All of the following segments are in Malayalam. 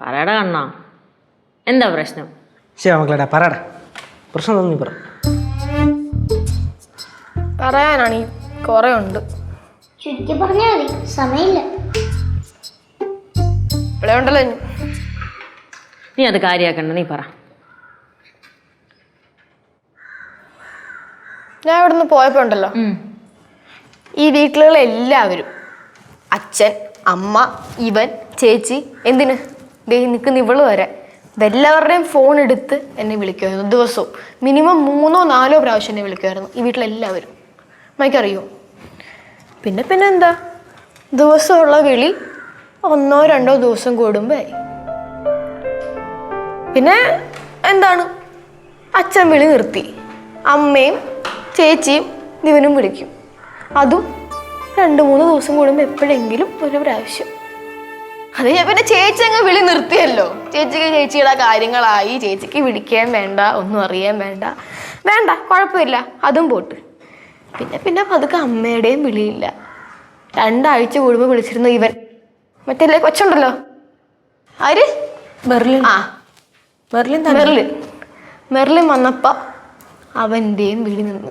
പറയടാ കണ്ണാ. എന്താ പ്രശ്നം? ശരി മക്കളേടാ പറയടാ. പ്രശ്നം ഒന്നും പറ. പറയാനാണ് കുറേ ഉണ്ട് ചുരുക്കി പറഞ്ഞാൽ മതി സമയമില്ല. ഇവിടെ ഉണ്ടല്ലോ ഇനി. നീ അത് കാര്യാക്കണ്ട നീ പറ. ഞാൻ ഇവിടെ നിന്ന് പോയപ്പോ ഉണ്ടല്ലോ. ഈ വീട്ടിലുള്ള എല്ലാവരും അച്ഛൻ അമ്മ ഇവൻ ചേച്ചി എന്തിന്? ദേ നിൽക്കുന്ന ഇവൾ വരെ. ഇതെല്ലാവരുടെയും ഫോൺ എടുത്ത് എന്നെ വിളിക്കുമായിരുന്നു ദിവസവും. മിനിമം മൂന്നോ നാലോ പ്രാവശ്യം എന്നെ വിളിക്കുമായിരുന്നു ഈ വീട്ടിലെല്ലാവരും. മൈക്കറിയോ? പിന്നെ പിന്നെ എന്താ? ദിവസമുള്ള വിളി ഒന്നോ രണ്ടോ ദിവസം കൂടുമ്പോയി പിന്നെ എന്താണ്? അച്ഛൻ വിളി നിർത്തി. അമ്മയും ചേച്ചിയും ഇവനും വിളിക്കും. അതും രണ്ട് മൂന്ന് ദിവസം കൂടുമ്പോൾ എപ്പോഴെങ്കിലും ഒരു പ്രാവശ്യം. അത് ഞാൻ പിന്നെ ചേച്ചി അങ്ങ് വിളി നിർത്തിയല്ലോ. ചേച്ചിക്ക് ചേച്ചിയുടെ കാര്യങ്ങളായി ചേച്ചിക്ക് വിളിക്കാൻ വേണ്ട ഒന്നും അറിയാൻ വേണ്ട. വേണ്ട കുഴപ്പമില്ല അതും പോട്ട്. പിന്നെ പിന്നെ പതുക്കെ അമ്മയുടെയും വിളിയില്ല. രണ്ടാഴ്ച കൂടുമ്പോൾ വിളിച്ചിരുന്നു ഇവൻ. മറ്റേ കൊച്ചുണ്ടല്ലോ? ആര്? ബെർലിൻ ആ. ബെർലിൻ ബെർലിൻ ബെർലിൻ വന്നപ്പോൾ അവന്റെയും വിളി നിന്നു.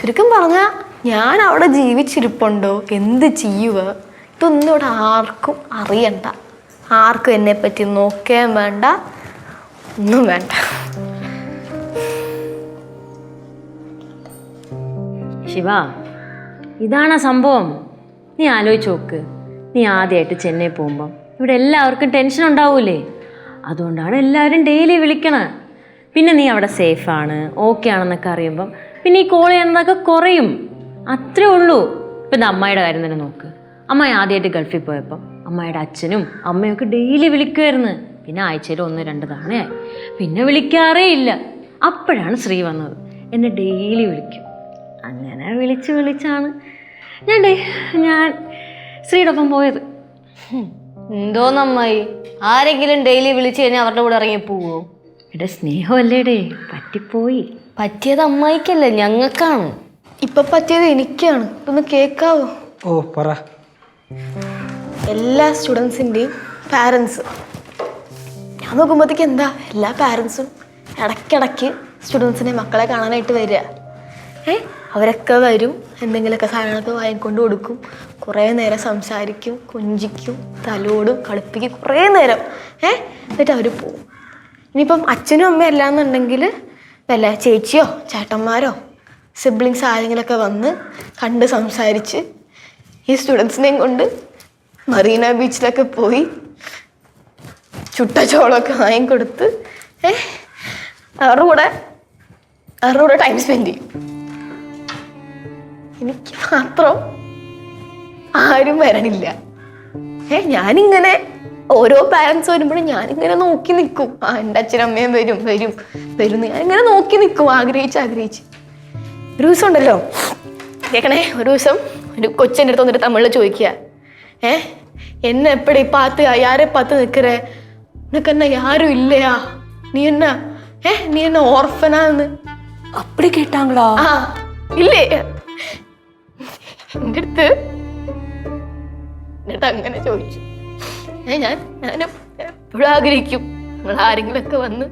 ചുരുക്കം പറഞ്ഞാൽ ഞാൻ അവിടെ ജീവിച്ചിരിപ്പുണ്ടോ? എന്ത് ചെയ്യുക ഇതൊന്നും ഇവിടെ ആർക്കും അറിയണ്ട. ആർക്കും എന്നെ പറ്റി നോക്കാൻ വേണ്ട. ഒന്നും വേണ്ട. ശിവ ഇതാണ് സംഭവം. നീ ആലോചിച്ച് നോക്ക്. നീ ആദ്യമായിട്ട് ചെന്നൈ പോകുമ്പം ഇവിടെ എല്ലാവർക്കും ടെൻഷൻ ഉണ്ടാവൂലേ? അതുകൊണ്ടാണ് എല്ലാവരും ഡെയിലി വിളിക്കണത് പിന്നെ നീ അവിടെ സേഫാണ് ഓക്കെ ആണെന്നൊക്കെ അറിയുമ്പം പിന്നെ ഈ കോൾ ചെയ്യുന്നതൊക്കെ കുറയും. അത്രേ ഉള്ളൂ. ഇപ്പം ഇത് അമ്മായിയുടെ കാര്യം തന്നെ നോക്ക്. അമ്മായി ആദ്യമായിട്ട് ഗൾഫിൽ പോയപ്പോൾ അമ്മയുടെ അച്ഛനും അമ്മയൊക്കെ ഡെയിലി വിളിക്കുമായിരുന്നു പിന്നെ ആഴ്ചയിൽ ഒന്ന് രണ്ട് തവണയായി. പിന്നെ വിളിക്കാറേ ഇല്ല. അപ്പോഴാണ് ശ്രീ വന്നത്. എന്നെ ഡെയിലി വിളിക്കും. അങ്ങനെ വിളിച്ച് വിളിച്ചാണ്. ഞാൻ ഡേ ഞാൻ ശ്രീയുടെ ഒപ്പം പോയത് എന്തോന്നമ്മായി? ആരെങ്കിലും ഡെയിലി വിളിച്ചു കഴിഞ്ഞാൽ അവരുടെ കൂടെ ഇറങ്ങി പോവോ? എന്റെ സ്നേഹമല്ലേടേ പറ്റിപ്പോയി. പറ്റിയത് അമ്മായിക്കല്ല? ഞങ്ങൾക്കാണ്. ഇപ്പൊ പറ്റിയത് എനിക്കാണ്. ഇതൊന്ന് കേക്കാവോ? ഓ പറ. എല്ലാ സ്റ്റുഡൻസിന്റെയും പാരൻസ് ഞാൻ നോക്കുമ്പോഴത്തേക്ക് എന്താ? എല്ലാ പാരൻസും ഇടയ്ക്കിടയ്ക്ക് സ്റ്റുഡൻസിനെ മക്കളെ കാണാനായിട്ട് വരിക. ഏ? അവരൊക്കെ വരും എന്തെങ്കിലുമൊക്കെ സാധനങ്ങളൊക്കെ വാങ്ങിക്കൊണ്ട് കൊടുക്കും. കുറേ നേരം സംസാരിക്കും കുഞ്ചിക്കും തലോടും കളിപ്പിക്കും കുറേ നേരം. ഏ? എന്നിട്ട് അവർ പോവും. ഇനിയിപ്പം അച്ഛനും അമ്മയും അല്ലാന്നുണ്ടെങ്കിൽ വല്ല ചേച്ചിയോ ചേട്ടന്മാരോ സിബ്ലിങ്സ് ആരെങ്കിലുമൊക്കെ വന്ന് കണ്ട് സംസാരിച്ച് ഈ സ്റ്റുഡൻസിനെയും കൊണ്ട് മറീന ബീച്ചിലൊക്കെ പോയി ചുട്ട ചോളമൊക്കെ വാങ്ങിക്കൊടുത്ത് ഏ അവരുടെ കൂടെ അവരുടെ കൂടെ ടൈം സ്പെൻഡ് ചെയ്യും. എനിക്ക് മാത്രം ആരും വരണില്ല. ഏ ഞാനിങ്ങനെ ഓരോ പാരൻസ് വരുമ്പോഴും ഞാനിങ്ങനെ നോക്കി നിൽക്കും. ആ എന്റെ അച്ഛനമ്മയും വരും വരും വരും ഞാനിങ്ങനെ നോക്കി നിൽക്കും ആഗ്രഹിച്ച് ആഗ്രഹിച്ച്. ഒരു ദിവസം ഉണ്ടല്ലോ. കേൾക്കണേ ഒരു ദിവസം ഒരു കൊച്ചിന്റെ അടുത്ത് വന്നിട്ട് തമിഴിൽ ചോദിക്കുക. ഏ എന്നെ എപ്പടി பார்த்து யாரை பார்த்து நிற்கிற உனக்கு என்ன யாரும் இல்லையா நீ என்ன ஏ நீ என்ன ஓர்ஃபனான்னு அப்படி கேட்டாங்களா ആ ഇല്ലേ എൻ്റെ അടുത്ത് എന്നിട്ട് അങ്ങനെ ചോദിച്ചു ഏ, ഞാൻ ഞാൻ എപ്പോഴും ആഗ്രഹിക്കും നിങ്ങൾ ആരെങ്കിലുമൊക്കെ വന്ന്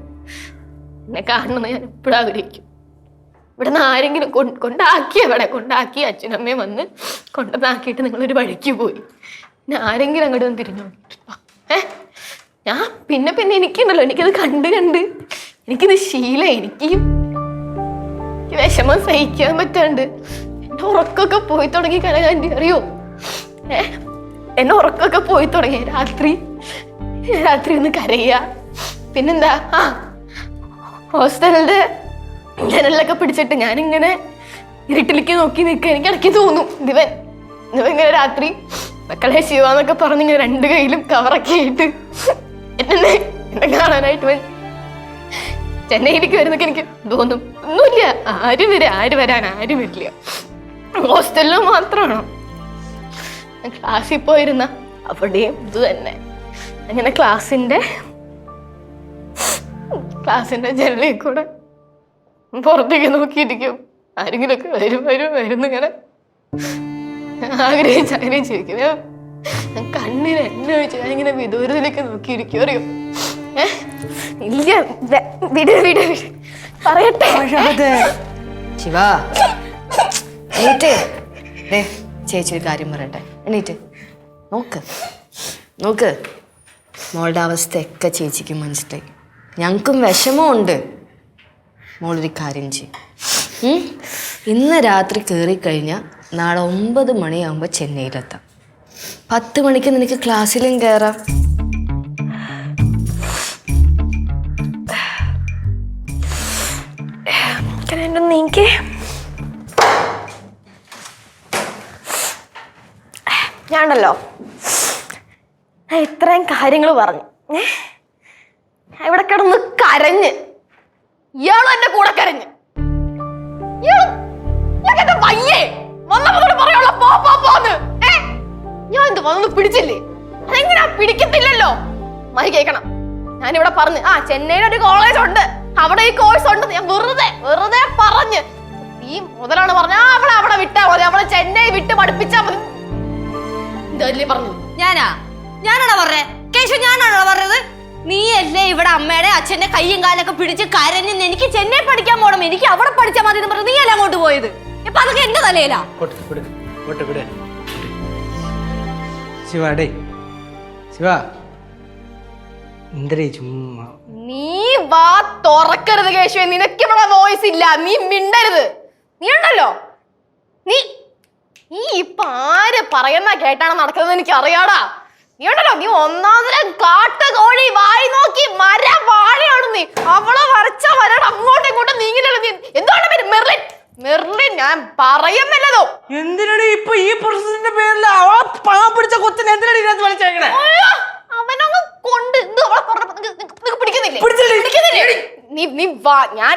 എന്നെ കാണണമെന്ന് ഞാൻ എപ്പോഴും ആഗ്രഹിക്കും ഇവിടെ നിന്ന് ആരെങ്കിലും കൊണ്ട് കൊണ്ടാക്കി അവിടെ കൊണ്ടാക്കി അച്ഛനമ്മയും വന്ന് കൊണ്ടുവന്നാക്കിയിട്ട് നിങ്ങളൊരു വഴിക്ക് പോയി. പിന്നെ ആരെങ്കിലും അങ്ങോട്ട് വന്ന് തിരിഞ്ഞു ഞാൻ പിന്നെ പിന്നെ എനിക്കുണ്ടല്ലോ എനിക്കത് കണ്ട് കണ്ട്. എനിക്കിത് ശീലം എനിക്ക് വിഷമം സഹിക്കാൻ പറ്റാണ്ട്. എന്റെ ഉറക്കമൊക്കെ പോയി തുടങ്ങി കനകാന്റി അറിയോ? ഏ? എന്റെ ഉറക്കമൊക്കെ പോയി തുടങ്ങി. രാത്രി രാത്രി ഒന്ന് കരയുക. പിന്നെന്താ? ആ ഹോസ്റ്റലിന്റെ ജനലിലൊക്കെ പിടിച്ചിട്ട് ഞാനിങ്ങനെ ഇരുട്ടിലേക്ക് നോക്കി നിൽക്കുക. എനിക്ക് ഇടയ്ക്ക് തോന്നും ദിവൻ ദിവൻ ഇങ്ങനെ രാത്രി മക്കളെ ശിവാന്നൊക്കെ പറഞ്ഞ് ഇങ്ങനെ രണ്ട് കയ്യിലും കവറൊക്കെ ആയിട്ട് എന്നെ എന്നെ കാണാനായിട്ട് വരും. ചെന്നൈയിലേക്ക് വരുന്നൊക്കെ എനിക്ക് തോന്നും ഒന്നുമില്ല ആരും വരെ ആര് വരാൻ ആരും വരില്ല. ഹോസ്റ്റലിൽ മാത്രമാണ്? ക്ലാസ്സിൽ പോയിരുന്ന അവിടെയും ഇത് തന്നെ. അങ്ങനെ ക്ലാസ്സിന്റെ ക്ലാസ്സിന്റെ ജനലിൽ കൂടെ പുറത്തേക്ക് നോക്കിയിരിക്കും. ആരെങ്കിലുമൊക്കെ വരും വരും വരും ഇങ്ങനെ ആഗ്രഹിച്ച് ആഗ്രഹിച്ചിരിക്കും കണ്ണിന് എന്നെ വെച്ച് ഞാനിങ്ങനെ വിദൂരത്തിലേക്ക് നോക്കിയിരിക്കും. അറിയോ? ഇല്ല വിട് വിട് പറയട്ടെ. ശിവ ചേച്ചി ഒരു കാര്യം പറയട്ടെ. എണീറ്റ്. നോക്ക്. നോക്ക്. മോളുടെ അവസ്ഥയൊക്കെ ചേച്ചിക്ക് മനസ്സിലായി. ഞങ്ങൾക്കും വിഷമമുണ്ട്. മോളൊരു കാര്യം ചെയ്യും? ഇന്ന് രാത്രി കയറിക്കഴിഞ്ഞാൽ നാളെ ഒമ്പത് മണിയാകുമ്പോൾ ചെന്നൈയിലെത്താം. പത്ത് മണിക്ക് നിനക്ക് ക്ലാസ്സിലും കയറാം നീക്കി ഞാനുണ്ടല്ലോ ഞാൻ ഇത്രയും കാര്യങ്ങൾ പറഞ്ഞു. ഇവിടെ കിടന്ന് കരഞ്ഞ്. ഇയാളും എന്റെ കൂടെ കരഞ്ഞ്. വയ്യേ? വന്നപ്പോഴോട് പറയാനുള്ള? ഞാൻ എന്ത് ഞാനിവിടെ പറഞ്ഞു ആ ചെന്നൈയിൽ ഒരു കോളേജ് ഉണ്ട്. അവിടെ ഈ കോഴ്സ് ഉണ്ട് ഞാൻ വെറുതെ വെറുതെ പറഞ്ഞ്. ഈ മുതലാണ് പറഞ്ഞ അവളെ അവിടെ വിട്ടാ മതി. അവളെ ചെന്നൈ വിട്ട് പഠിപ്പിച്ചാ മതി. പറഞ്ഞു? ഞാനാ? ഞാനാണോ പറഞ്ഞേ? ഇവിടെ അമ്മയുടെ അച്ഛന്റെ കൈയും കാലൊക്കെ പിടിച്ച് കരഞ്ഞ് എനിക്ക് ചെന്നൈ പഠിക്കാൻ പോണം എനിക്ക് അവിടെ പഠിച്ചാൽ മതി എന്ന് പറഞ്ഞു അല്ല അങ്ങോട്ട് പോയത്? ഇപ്പൊ അതൊക്കെ എന്റെ തലയിലാ. കൊട്ട് വിട് കൊട്ട് വിട്. ശിവ ഡേ ശിവ. എന്തരേ ചുമ്മാ നീ വാ തുറക്കരുത് കേശവ നിനക്ക് ഇവിടെ വോയിസ് ഇല്ല. നീ മിണ്ടരുത്. നീ ഉണ്ടല്ലോ. നീ നീ ഇപ്പൊ ആര് പറയുന്ന കേട്ടാണ് നടക്കുന്നത് എനിക്ക് അറിയാടാ നീ ഉണ്ടല്ലോ നീ ഒന്നാമതിലെ കാട്ട കോഴി വായി നോക്കി മര വാഴയാണ് നീ. അവളെ വരച്ച വരണം അങ്ങോട്ടും ഇങ്ങോട്ടും നീങ്ങില്ലല്ലോ നീ. എന്താണ് പേര്? മെർലിൻ. മെർലിൻ ഞാൻ പറയുന്നില്ലതോ എന്തിനാണ് ഇപ്പൊ ഈ പ്രശ്നത്തിന്റെ പേരിൽ അവളെ പണം പിടിച്ച കൊത്തിന് എന്തിനാണ് ഇതിനകത്ത് വലിച്ചേക്കണേ? അവനങ്ങ് കൊണ്ട് ഇത് അവളെ പിടിക്കുന്നില്ലേ? പിടിക്കുന്നില്ലേ? നീ നീ വാ ഞാൻ